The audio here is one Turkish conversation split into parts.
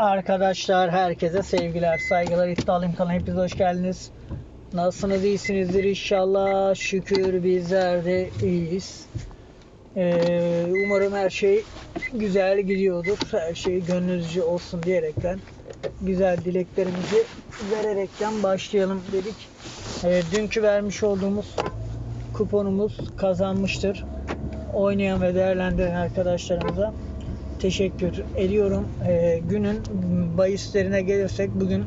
Arkadaşlar herkese sevgiler, saygılar, iddialıyım kanalına hepiniz hoş geldiniz. Nasılsınız, iyisinizdir inşallah. Şükür bizler de iyiyiz. Ee, umarım her şey güzel gidiyordur. Her şey gönlünüzce olsun diyerekten güzel dileklerimizi vererekten başlayalım dedik. Ee, dünkü vermiş olduğumuz kuponumuz kazanmıştır. Oynayan ve değerlendiren arkadaşlarımıza teşekkür ediyorum. Ee, günün bahislerine gelirsek bugün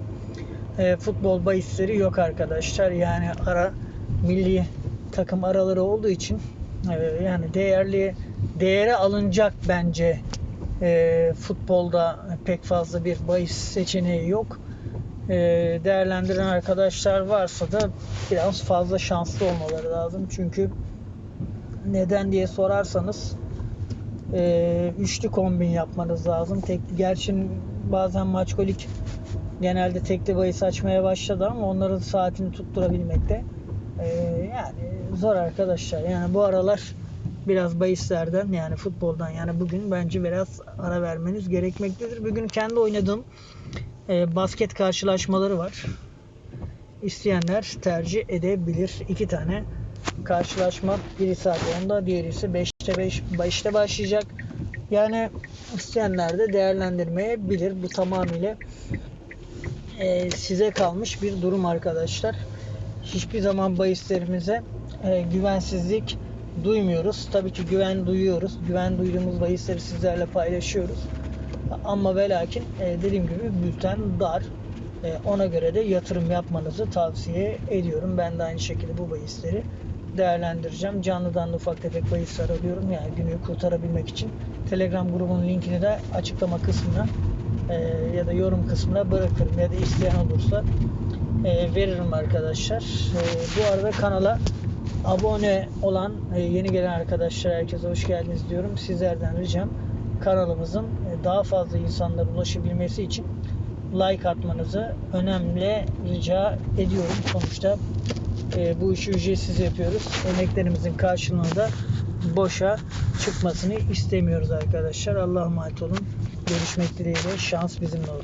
e, futbol bahisleri yok arkadaşlar. Yani ara milli takım araları olduğu için e, yani değerli değere alınacak bence e, futbolda pek fazla bir bahis seçeneği yok. E, değerlendiren arkadaşlar varsa da biraz fazla şanslı olmaları lazım. Çünkü neden diye sorarsanız e, üçlü kombin yapmanız lazım. Tek, gerçi bazen maçkolik genelde tekli bahis açmaya başladı ama onların saatini tutturabilmekte e, yani zor arkadaşlar. Yani bu aralar biraz bahislerden yani futboldan yani bugün bence biraz ara vermeniz gerekmektedir. Bugün kendi oynadığım e, basket karşılaşmaları var. İsteyenler tercih edebilir. İki tane karşılaşma. Biri saat 10'da, diğeri ise 5'te 5 5'te başlayacak. Yani isteyenler de değerlendirmeyebilir. Bu tamamıyla e, size kalmış bir durum arkadaşlar. Hiçbir zaman bahislerimize e, güvensizlik duymuyoruz. Tabii ki güven duyuyoruz. Güven duyduğumuz bahisleri sizlerle paylaşıyoruz. Ama ve lakin e, dediğim gibi bülten dar. E, ona göre de yatırım yapmanızı tavsiye ediyorum. Ben de aynı şekilde bu bahisleri değerlendireceğim. Canlıdan da ufak tefek bahisler alıyorum. Yani günü kurtarabilmek için. Telegram grubunun linkini de açıklama kısmına e, ya da yorum kısmına bırakırım. Ya da isteyen olursa e, veririm arkadaşlar. E, bu arada kanala abone olan e, yeni gelen arkadaşlar herkese hoş geldiniz diyorum. Sizlerden ricam kanalımızın e, daha fazla insanlara ulaşabilmesi için like atmanızı önemli rica ediyorum. Sonuçta e, bu işi ücretsiz yapıyoruz. Emeklerimizin karşılığını da boşa çıkmasını istemiyoruz arkadaşlar. Allah'a emanet olun. Görüşmek dileğiyle. Şans bizimle olsun.